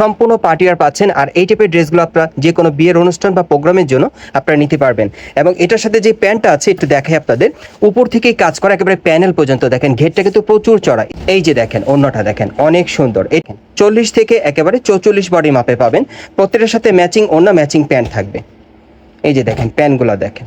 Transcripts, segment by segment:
সম্পূর্ণ পার্টি আর পাচ্ছেন, আর এই টাইপের ড্রেসগুলো আপনারা যে কোনো বিয়ের অনুষ্ঠান বা প্রোগ্রামের জন্য আপনারা নিতে পারবেন। এবং এটার সাথে যে প্যান্টটা আছে, একটু দেখাই আপনাদের, উপর থেকেই কাজ করা একেবারে প্যানেল পর্যন্ত, দেখেন ঘেরটা কিন্তু প্রচুর চড়া। এই যে দেখেন, অন্যটা দেখেন, অনেক সুন্দর। চল্লিশ থেকে একেবারে চৌচল্লিশ বডি মাপে পাবেন। প্রত্যেকটার সাথে ম্যাচিং অন্য ম্যাচিং প্যান্ট থাকবে। এই যে দেখেন প্যান্টগুলো দেখেন।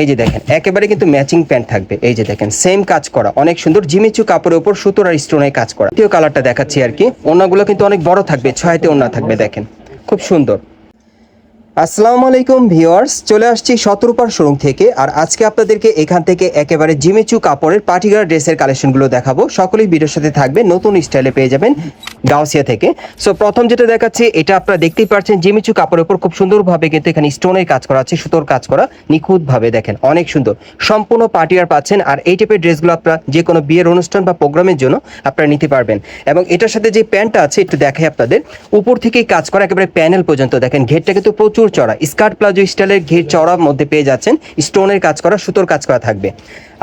এই যে দেখেন, একেবারে কিন্তু ম্যাচিং প্যান্ট থাকবে। এই যে দেখেন সেম কাজ করা। অনেক সুন্দর জিমিচু কাপড়ের উপর সুতোর আর স্টোনের কাজ করা। দ্বিতীয় কালারটা দেখাচ্ছি আর কি। ওনাগুলো কিন্তু অনেক বড় থাকবে ছয়তে ওনা থাকবে, দেখেন। খুব সুন্দর। আসসালামু আলাইকুম ভিউয়ার্স, চলে আসছি শতরূপার শোরুম থেকে আর আজকে আপনাদেরকে এখান থেকে একেবারে জিমেচু কাপড়ের পার্টিকুলার ড্রেসের কালেকশনগুলো দেখাবো। সকলেই ভিডিওর সাথে থাকবে, নতুন স্টাইলে পেয়ে যাবেন গাউসিয়া থেকে। সো প্রথম যেটা দেখাচ্ছি, এটা আপনারা দেখতেই পাচ্ছেন, জিমিচু কাপড়ের উপর খুব সুন্দরভাবে কিন্তু এখানে স্টোনের কাজ করা আছে, সুতোর কাজ করা, নিখুঁতভাবে দেখেন, অনেক সুন্দর। সম্পূর্ণ পার্টি আর পাচ্ছেন আর এই টাইপের ড্রেসগুলো আপনারা যে কোনো বিয়ের অনুষ্ঠান বা প্রোগ্রামের জন্য আপনারা নিতে পারবেন। এবং এটার সাথে যে প্যান্টটা আছে, একটু দেখাই আপনাদের, উপর থেকেই কাজ করা একেবারে প্যানেল পর্যন্ত দেখেন, ঘেরটা কিন্তু প্রচুর চড়া স্কার্ট প্লাজো স্টাইলের ঘের চড়ার মধ্যে পেয়ে যাচ্ছেন স্টোনের কাজ করা সুতোর কাজ করা থাকবে।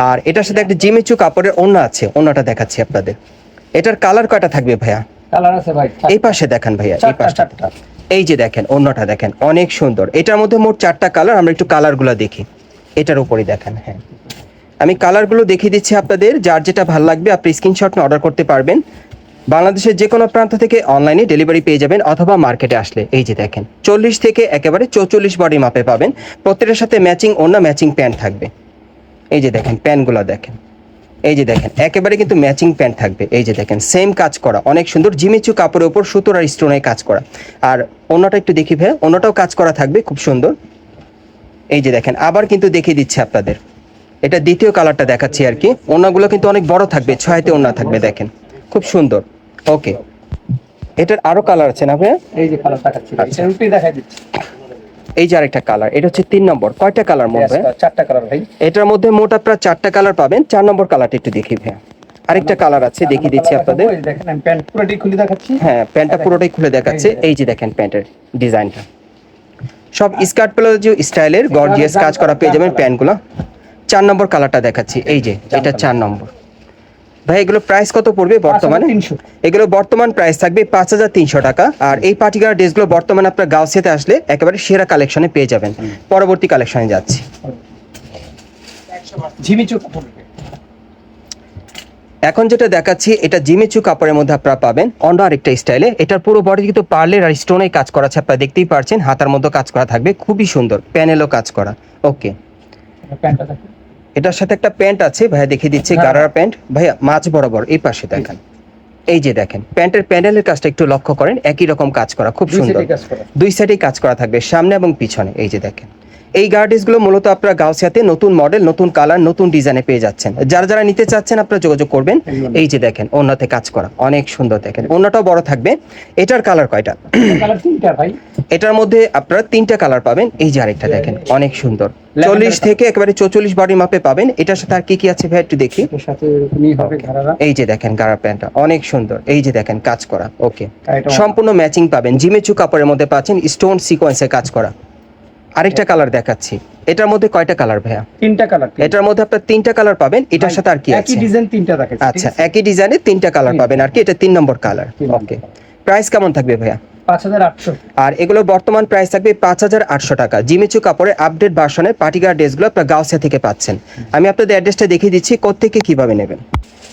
আর এটার সাথে একটা জিমিচু কাপড়ের ওড়না আছে ওড়নাটা দেখাচ্ছি আপনাদের। এটার কালার কয়টা থাকবে ভাইয়া? কালার আছে ভাই এই পাশে দেখেন ভাইয়া এই পাশে। এই যে দেখেন অন্যটা দেখেন অনেক সুন্দর। এটার মধ্যে মোট চারটা কালার আমরা একটু কালারগুলো দেখি। এটার উপরই দেখেন হ্যাঁ। আমি কালারগুলো দেখিয়ে দিচ্ছি আপনাদের যার যেটা ভালো লাগবে আপনি স্ক্রিনশট অর্ডার করতে পারবেন। বাংলাদেশের যে কোনো প্রান্ত থেকে অনলাইনে ডেলিভারি পেয়ে যাবেন অথবা মার্কেটে আসলে। এই যে দেখেন, চল্লিশ থেকে একেবারে চৌচল্লিশ বডি মাপে পাবেন। প্রত্যেকের সাথে ম্যাচিং অন্য ম্যাচিং প্যান্ট থাকবে। এই যে দেখেন প্যান্টগুলো দেখেন। এই যে দেখেন, একেবারে কিন্তু ম্যাচিং প্যান্ট থাকবে। এই যে দেখেন সেম কাজ করা। অনেক সুন্দর জিমিচু কাপড়ের উপর সুতোর আর স্টোনের কাজ করা। আর অন্যটা একটু দেখি ভাই অন্যটাও কাজ করা থাকবে, খুব সুন্দর। এই যে দেখেন, আবার কিন্তু দেখিয়ে দিচ্ছে আপনাদের। এটা দ্বিতীয় কালারটা দেখাচ্ছি আর কি। অন্যগুলো কিন্তু অনেক বড় থাকবে ছয়তে অন্য থাকবে, দেখেন। খুব সুন্দর। ওকে এটার আরও কালার আছে না ভাইয়া? এই যে কালার দেখাচ্ছি ভাই আচ্ছা। এটা দেখাই দিচ্ছি। এই যে আরেকটা কালার এটা হচ্ছে তিন নম্বর কয়টা কালার Yes, চারটা কালার ভাই। এটার মধ্যে মোট আপনার চারটা কালার পাবেন চার নম্বর কালারটা একটু দেখি ভাইয়া। আরেকটা কালার আছে দেখিয়ে দিচ্ছি আপনাদের। দেখেন আমি প্যান্ট পুরোটাই খুলে দেখাচ্ছি। হ্যাঁ প্যান্টটা পুরোটাই খুলে দেখাচ্ছে। এই যে দেখেন প্যান্টের ডিজাইনটা। সব স্কার্ট প্লাজো স্টাইলের গর্জিয়াস কাজ করা পেয়ে যাবেন প্যান্টগুলো। চার নম্বর কালারটা দেখাচ্ছি এই যে এটা চার নম্বর। ভাই এগুলো প্রাইস কত পড়বে বর্তমানে? এগুলো বর্তমান প্রাইস থাকবে পাঁচ হাজার তিনশো টাকা। আর এই পার্টিকুলার ড্রেসগুলো বর্তমানে আপনার গাউসিয়াতে আসলে একেবারে সেরা কালেকশনে পেয়ে যাবেন। পরবর্তী কালেকশনে যাচ্ছি। এখন যেটা দেখাচ্ছি এটা জিমেচু কাপড়ের মধ্যে আপনারা পাবেন। অন্য আরেকটা স্টাইলে এটার পুরো বডি কিন্তু পার্লের আর স্টোনে কাজ করা আছে আপনারা দেখতেই পারছেন। হাতার মধ্যে কাজ করা থাকবে। খুবই সুন্দর। প্যানেলও কাজ করা। ওকে প্যান্টটা এটার সাথে একটা প্যান্ট আছে ভাইয়া দেখিয়ে দিচ্ছি গারারা গারার প্যান্ট। ভাইয়া মাছ বরাবর এই পাশে দেখেন। এই যে দেখেন প্যান্টের প্যান্ডেলের কাজটা একটু লক্ষ্য করেন একই রকম কাজ করা খুব সুন্দর। দুই সাইডেই কাজ করা থাকবে সামনে এবং পিছনে এই যে দেখেন। এই গার্ডেসগুলো মূলত আপনারা গাউসিয়াতে নতুন মডেল নতুন কালার নতুন ডিজাইনে পেয়ে যাচ্ছেন। যারা যারা নিতে চাচ্ছেন আপনারা যোগাযোগ করবেন। এই যে দেখেন অন্যতে কাজ করা অনেক সুন্দর দেখেন। অন্যটাও বড় থাকবে। এটার কালার কয়টা? কালার তিনটা ভাই। এটার মধ্যে আপনারা তিনটা কালার পাবেন। এই যে আরেকটা দেখেন অনেক সুন্দর। চল্লিশ থেকে একেবারে চৌচল্লিশ বডি মাপে পাবেন। এটার সাথে আর কি কি আছে ভাই একটু দেখি। এই যে দেখেন গাড়া প্যান্টটা অনেক সুন্দর। এই যে দেখেন কাজ করা ওকে। সম্পূর্ণ ম্যাচিং পাবেন। জিমেচু কাপড়ের মধ্যে পাচ্ছেন স্টোন সিকোয়েন্সে কাজ করা। আরেকটা কালার দেখাচ্ছি। এটার মধ্যে কয়টা কালার ভাইয়া? তিনটা কালার এটার মধ্যে আপনার তিনটা কালার পাবেন এটার সাথে আর কি একই ডিজাইন তিনটা দেখাচ্ছি আচ্ছা একই ডিজাইনে তিনটা কালার পাবেন আর কি এটা তিন নম্বর কালার ওকে প্রাইস কেমন থাকবে ভাইয়া? আর এগুলো বর্তমান প্রাইস থাকবে পাঁচ হাজার আটশো টাকা। জিমেচু কাপড়ের আপডেট ভার্সনের পার্টিকার ড্রেসগুলো আপনার গাউসিয়া থেকে পাচ্ছেন। আমি আপনাদের অ্যাড্রেসটা দেখিয়ে দিচ্ছি, কোত্থেকে কীভাবে নেবেন।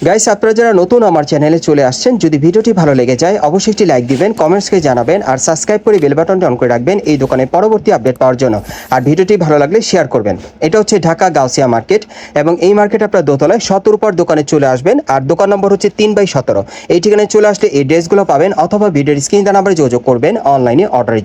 গাইস আপনারা যারা নতুন আমার চ্যানেলে চলে আসছেন, যদি ভিডিওটি ভালো লেগে যায়, অবশ্যই একটি লাইক দিবেন কমেন্টসকে জানাবেন, আর সাবস্ক্রাইব করে বেল বাটনটি অন করে রাখবেন এই দোকানের পরবর্তী আপডেট পাওয়ার জন্য। আর ভিডিওটি ভালো লাগলে শেয়ার করবেন। এটা হচ্ছে ঢাকা গাউসিয়া মার্কেট এবং এই মার্কেট আপনার দোতলায় সতেরো পর দোকানে চলে আসবেন, আর দোকান নম্বর হচ্ছে তিন বাই সতেরো। এই ঠিকানায় চলে আসলে এই ড্রেসগুলো পাবেন অথবা ভিডিওর স্ক্রিন নাম্বারে যোগাযোগ করবেন অনলাইনে অর্ডার